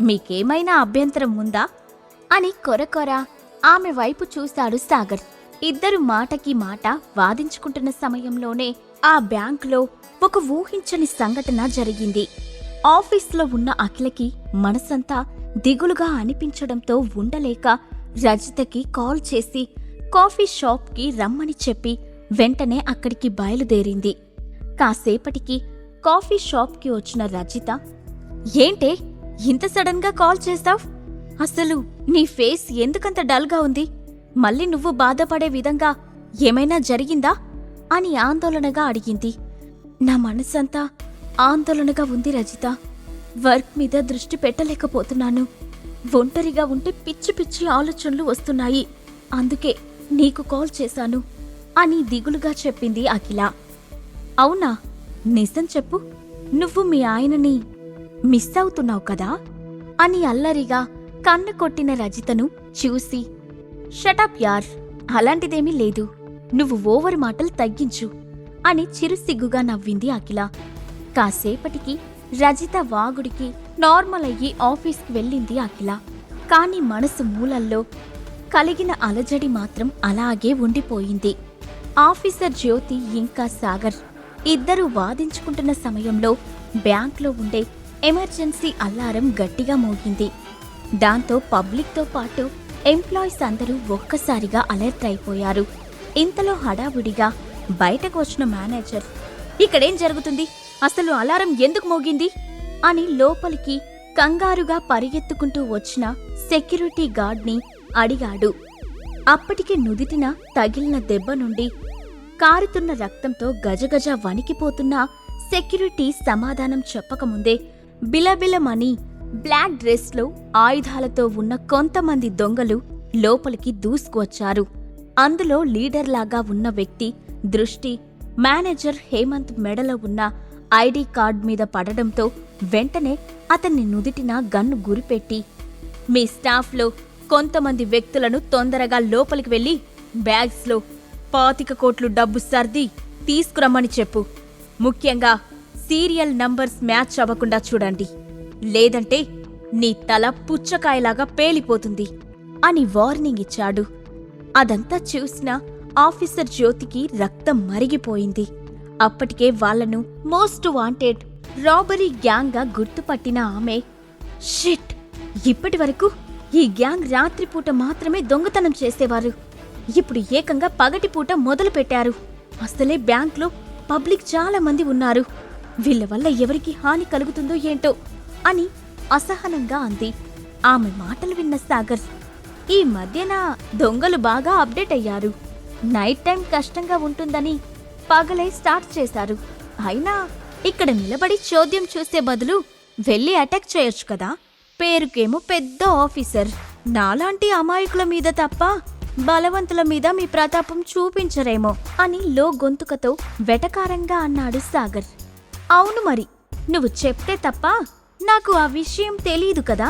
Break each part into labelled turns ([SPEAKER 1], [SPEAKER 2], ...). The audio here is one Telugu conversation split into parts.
[SPEAKER 1] మీకేమైనా అభ్యంతరం ఉందా? అని కొరకొర ఆమె వైపు చూశాడు సాగర్. ఇద్దరు మాటకి మాట వాదించుకుంటున్న సమయంలోనే ఆ బ్యాంకులో ఒక ఊహించని సంఘటన జరిగింది. ఆఫీస్లో ఉన్న అఖిలకి మనసంతా దిగులుగా అనిపించడంతో ఉండలేక రజితకి కాల్ చేసి కాఫీ షాప్కి రమ్మని చెప్పి వెంటనే అక్కడికి బయలుదేరింది. కాసేపటికి కాఫీ షాప్కి వచ్చిన రజిత ఏంటే? ఇంత సడన్గా కాల్ చేస్తావ్? అసలు నీ ఫేస్ ఎందుకంత డల్గా ఉంది? మళ్ళీ నువ్వు బాధపడే విధంగా ఏమైనా జరిగిందా? అని ఆందోళనగా అడిగింది. నా మనసంతా ఆందోళనగా ఉంది రజిత. వర్క్ మీద దృష్టి పెట్టలేకపోతున్నాను. ఒంటరిగా ఉంటే పిచ్చి పిచ్చి ఆలోచనలు వస్తున్నాయి. అందుకే నీకు కాల్ చేశాను అని దిగులుగా చెప్పింది అఖిల. అవునా? నిజం చెప్పు. నువ్వు మీ ఆయనని మిస్ అవుతున్నావు కదా? అని అల్లరిగా కన్ను కొట్టిన రజితను చూసి షటప్ యార్. అలాంటిదేమీ లేదు. నువ్వు ఓవర్ మాటలు తగ్గించు అని చిరుసిగ్గుగా నవ్వింది అఖిల. కాసేపటికి రజిత వాగుడికి నార్మల్ అయ్యి ఆఫీస్కి వెళ్ళింది అఖిల. కాని మనసు మూలల్లో కలిగిన అలజడి మాత్రం అలాగే ఉండిపోయింది. ఆఫీసర్ జ్యోతి ఇంకా సాగర్ ఇద్దరూ వాదించుకుంటున్న సమయంలో బ్యాంక్లో ఉండే ఎమర్జెన్సీ అలారం గట్టిగా మోగింది. దాంతో పబ్లిక్తో పాటు ఎంప్లాయీస్ అందరూ ఒక్కసారిగా అలర్ట్ అయిపోయారు. ఇంతలో హడావుడిగా బయటకు వచ్చిన మేనేజర్ ఇక్కడేం జరుగుతుంది? అసలు అలారం ఎందుకు మోగింది? అని లోపలికి కంగారుగా పరిగెత్తుకుంటూ వచ్చిన సెక్యూరిటీ గార్డ్ని అడిగాడు. అప్పటికి నుదిటిన తగిలిన దెబ్బ నుండి కారుతున్న రక్తంతో గజగజ వణికిపోతున్న సెక్యూరిటీ సమాధానం చెప్పకముందే బిలబిలమని బ్లాక్ డ్రెస్లో ఆయుధాలతో ఉన్న కొంతమంది దొంగలు లోపలికి దూసుకువచ్చారు. అందులో లీడర్లాగా ఉన్న వ్యక్తి దృష్టి మేనేజర్ హేమంత్ మెడలో ఉన్న ఐడి కార్డ్ మీద పడడంతో వెంటనే అతన్ని నుదిటిన గన్ను గురిపెట్టి మీ స్టాఫ్లో కొంతమంది వ్యక్తులను తొందరగా లోపలికి వెళ్ళి బ్యాగ్స్లో పాతిక కోట్లు డబ్బు సర్ది తీసుకురమ్మని చెప్పు. ముఖ్యంగా సీరియల్ నంబర్స్ మ్యాచ్ అవ్వకుండా చూడండి. లేదంటే నీ తల పుచ్చకాయలాగా పేలిపోతుంది అని వార్నింగ్ ఇచ్చాడు. అదంతా చూసిన ఆఫీసర్ జ్యోతికి రక్తం మరిగిపోయింది. అప్పటికే వాళ్ళను మోస్ట్ వాంటెడ్ రాబరీ గ్యాంగ్గా గుర్తుపట్టిన ఆమె షిట్! ఇప్పటి వరకు ఈ గ్యాంగ్ రాత్రిపూట మాత్రమే దొంగతనం చేసేవారు. ఇప్పుడు ఏకంగా పగటిపూట మొదలు పెట్టారు అసలే బ్యాంక్లో పబ్లిక్ చాలా మంది ఉన్నారు. వీళ్ళ వల్ల ఎవరికి హాని కలుగుతుందో ఏంటో అని అసహనంగా అంది. ఆమె మాటలు విన్న సాగర్ ఈ మధ్యన దొంగలు బాగా అప్డేట్ అయ్యారు. నైట్ టైం కష్టంగా ఉంటుందని పగలే స్టార్ట్ చేశారు. అయినా ఇక్కడ నిలబడి చోద్యం చూసే బదులు వెళ్ళి అటాక్ చేయొచ్చు కదా. పేరుకేమో పెద్ద ఆఫీసర్. నాలాంటి అమాయకుల మీద తప్ప బలవంతుల మీద మీ ప్రతాపం చూపించరేమో అని లో గొంతుకతో వెటకారంగా అన్నాడు సాగర్. అవును మరి. నువ్వు చెప్తే తప్ప నాకు ఆ విషయం తెలీదు కదా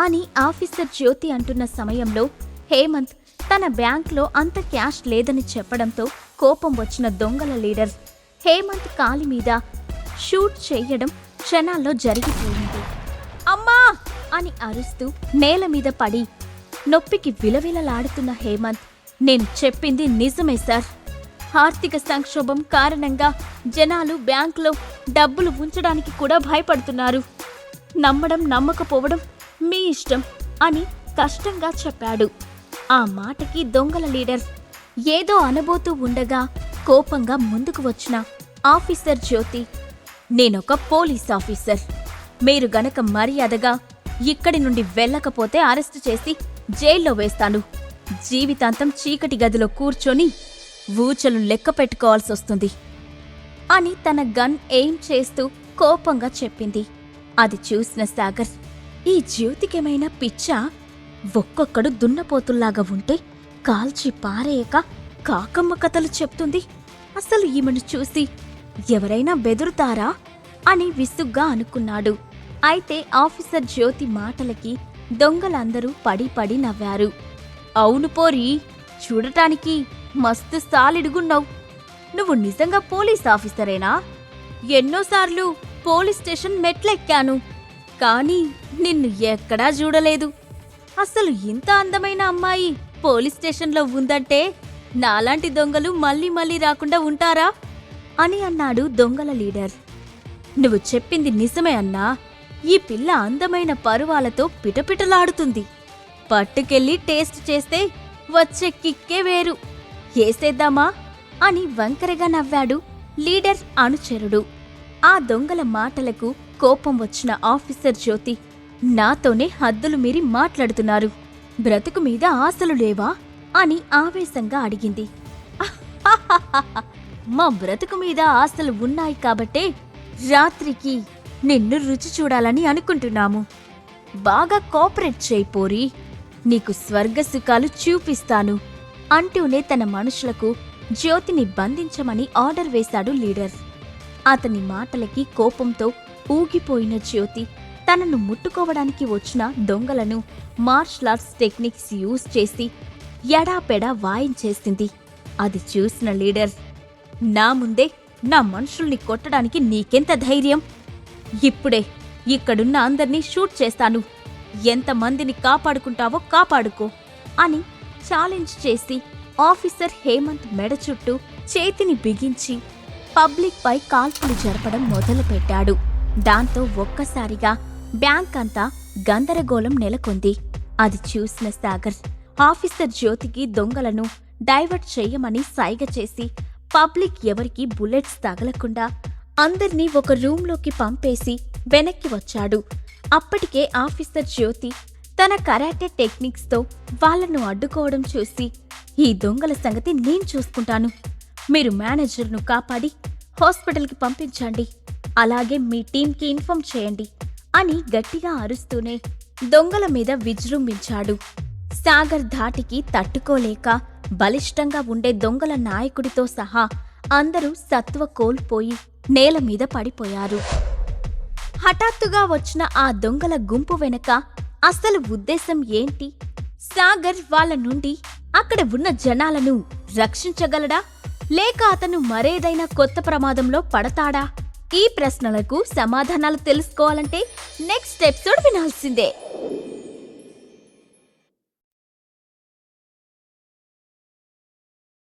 [SPEAKER 1] అని ఆఫీసర్ జ్యోతి అంటున్న సమయంలో హేమంత్ తన బ్యాంక్లో అంత క్యాష్ లేదని చెప్పడంతో కోపం వచ్చిన దొంగల లీడర్ హేమంత్ కాలి మీద షూట్ చేయడం క్షణాల్లో జరిగిపోయింది. అమ్మా! అని అరుస్తూ నేల మీద పడి నొప్పికి విలవిలలాడుతున్న హేమంత్ నేను చెప్పింది నిజమే సార్. ఆర్థిక సంక్షోభం కారణంగా జనాలు బ్యాంకులో డబ్బులు ఉంచడానికి కూడా భయపడుతున్నారు. నమ్మడం నమ్మకపోవడం మీ ఇష్టం అని కష్టంగా చెప్పాడు. ఆ మాటకి దొంగల లీడర్ ఏదో అనబోతూ ఉండగా కోపంగా ముందుకు వచ్చిన ఆఫీసర్ జ్యోతి నేనొక పోలీస్ ఆఫీసర్. మీరు గనక మర్యాదగా ఇక్కడి నుండి వెళ్ళకపోతే అరెస్టు చేసి జైల్లో వేస్తాను. జీవితాంతం చీకటి గదిలో కూర్చొని ఊచలు లెక్క పెట్టుకోవాల్సొస్తుంది. అని తన గన్ ఎయిమ్ చేస్తూ కోపంగా చెప్పింది. అది చూసిన సాగర్ ఈ జ్యోతికేమైనా పిచ్చా? ఒక్కొక్కడు దున్నపోతుల్లాగా ఉంటే కాల్చి పారేయక కాకమ్మ కథలు చెప్తుంది. అసలు ఈమెను చూసి ఎవరైనా బెదురుతారా? అని విసుగ్గా అనుకున్నాడు. అయితే ఆఫీసర్ జ్యోతి మాటలకి దొంగలందరూ పడి పడి నవ్వారు. అవును పోరి చూడటానికి మస్తు సాలిడుగున్నావు. నువ్వు నిజంగా పోలీస్ ఆఫీసరేనా? ఎన్నోసార్లు పోలీస్ స్టేషన్ మెట్లెక్కాను కానీ నిన్ను ఎక్కడా చూడలేదు. అసలు ఇంత అందమైన అమ్మాయి పోలీస్ స్టేషన్లో ఉందంటే నాలాంటి దొంగలు మళ్ళీ మళ్ళీ రాకుండా ఉంటారా? అని అన్నాడు దొంగల లీడర్. నువ్వు చెప్పింది నిజమే అన్నా ఈ పిల్ల అందమైన పరువాలతో పిటపిటలాడుతుంది. పట్టుకెళ్ళి టేస్ట్ చేస్తే వచ్చే కిక్కే వేరు. ఏసేద్దామా? అని వంకరగా నవ్వాడు లీడర్ అనుచరుడు. ఆ దొంగల మాటలకు కోపం వచ్చిన ఆఫీసర్ జ్యోతి నాతోనే హద్దులు మీరి మాట్లాడుతున్నారు. బ్రతుకు మీద ఆశలు లేవా? అని ఆవేశంగా అడిగింది. మా బ్రతుకు మీద ఆశలు ఉన్నాయి కాబట్టే రాత్రికి నిన్ను రుచి చూడాలని అనుకుంటున్నాము. బాగా కోఆపరేట్ చేయిపోరి నీకు స్వర్గ సుఖాలు చూపిస్తాను అంటూనే తన మనుషులకు జ్యోతిని బంధించమని ఆర్డర్ వేశాడు లీడర్. అతని మాటలకి కోపంతో ఊగిపోయిన జ్యోతి తనను ముట్టుకోవడానికి వచ్చిన దొంగలను మార్షల్ ఆర్ట్స్ టెక్నిక్స్ యూజ్ చేసి ఎడాపెడా వాయించేసింది అది చూసిన లీడర్ నా ముందే నా మనుషుల్ని కొట్టడానికి నీకెంత ధైర్యం? ఇప్పుడే ఇక్కడున్న అందర్నీ షూట్ చేస్తాను. ఎంతమందిని కాపాడుకుంటావో కాపాడుకో అని ఛాలెంజ్ చేసి ఆఫీసర్ హేమంత్ మెడ చుట్టూ చేతిని బిగించి పబ్లిక్పై కాల్పులు జరపడం మొదలుపెట్టాడు. దాంతో ఒక్కసారిగా బ్యాంక్ అంతా గందరగోళం నెలకొంది. అది చూసిన సాగర్ ఆఫీసర్ జ్యోతికి దొంగలను డైవర్ట్ చేయమని సైగ చేసి పబ్లిక్ ఎవరికి బుల్లెట్స్ తగలకుండా అందర్నీ ఒక రూంలోకి పంపేసి వెనక్కి వచ్చాడు. అప్పటికే ఆఫీసర్ జ్యోతి తన కరాటే టెక్నిక్స్తో వాళ్ళను అడ్డుకోవడం చూసి ఈ దొంగల సంగతి నేను చూసుకుంటాను. మీరు మేనేజర్ను కాపాడి హాస్పిటల్కి పంపించండి. అలాగే మీ టీంకి ఇన్ఫార్మ్ చేయండి అని గట్టిగా అరుస్తూనే దొంగల మీద విజృంభించాడు. సాగర్ ధాటికి తట్టుకోలేక బలిష్టంగా ఉండే దొంగల నాయకుడితో సహా అందరూ సత్వ కోల్పోయి నేల మీద పడిపోయారు. హఠాత్తుగా వచ్చిన ఆ దొంగల గుంపు వెనక అసలు ఉద్దేశం ఏంటి? సాగర్ వాళ్ళ నుండి అక్కడ ఉన్న జనాలను రక్షించగలడా? లేక అతను మరేదైనా కొత్త ప్రమాదంలో పడతాడా? ఈ ప్రశ్నలకు సమాధానాలు తెలుసుకోవాలంటే నెక్స్ట్ ఎపిసోడ్ వినాల్సిందే.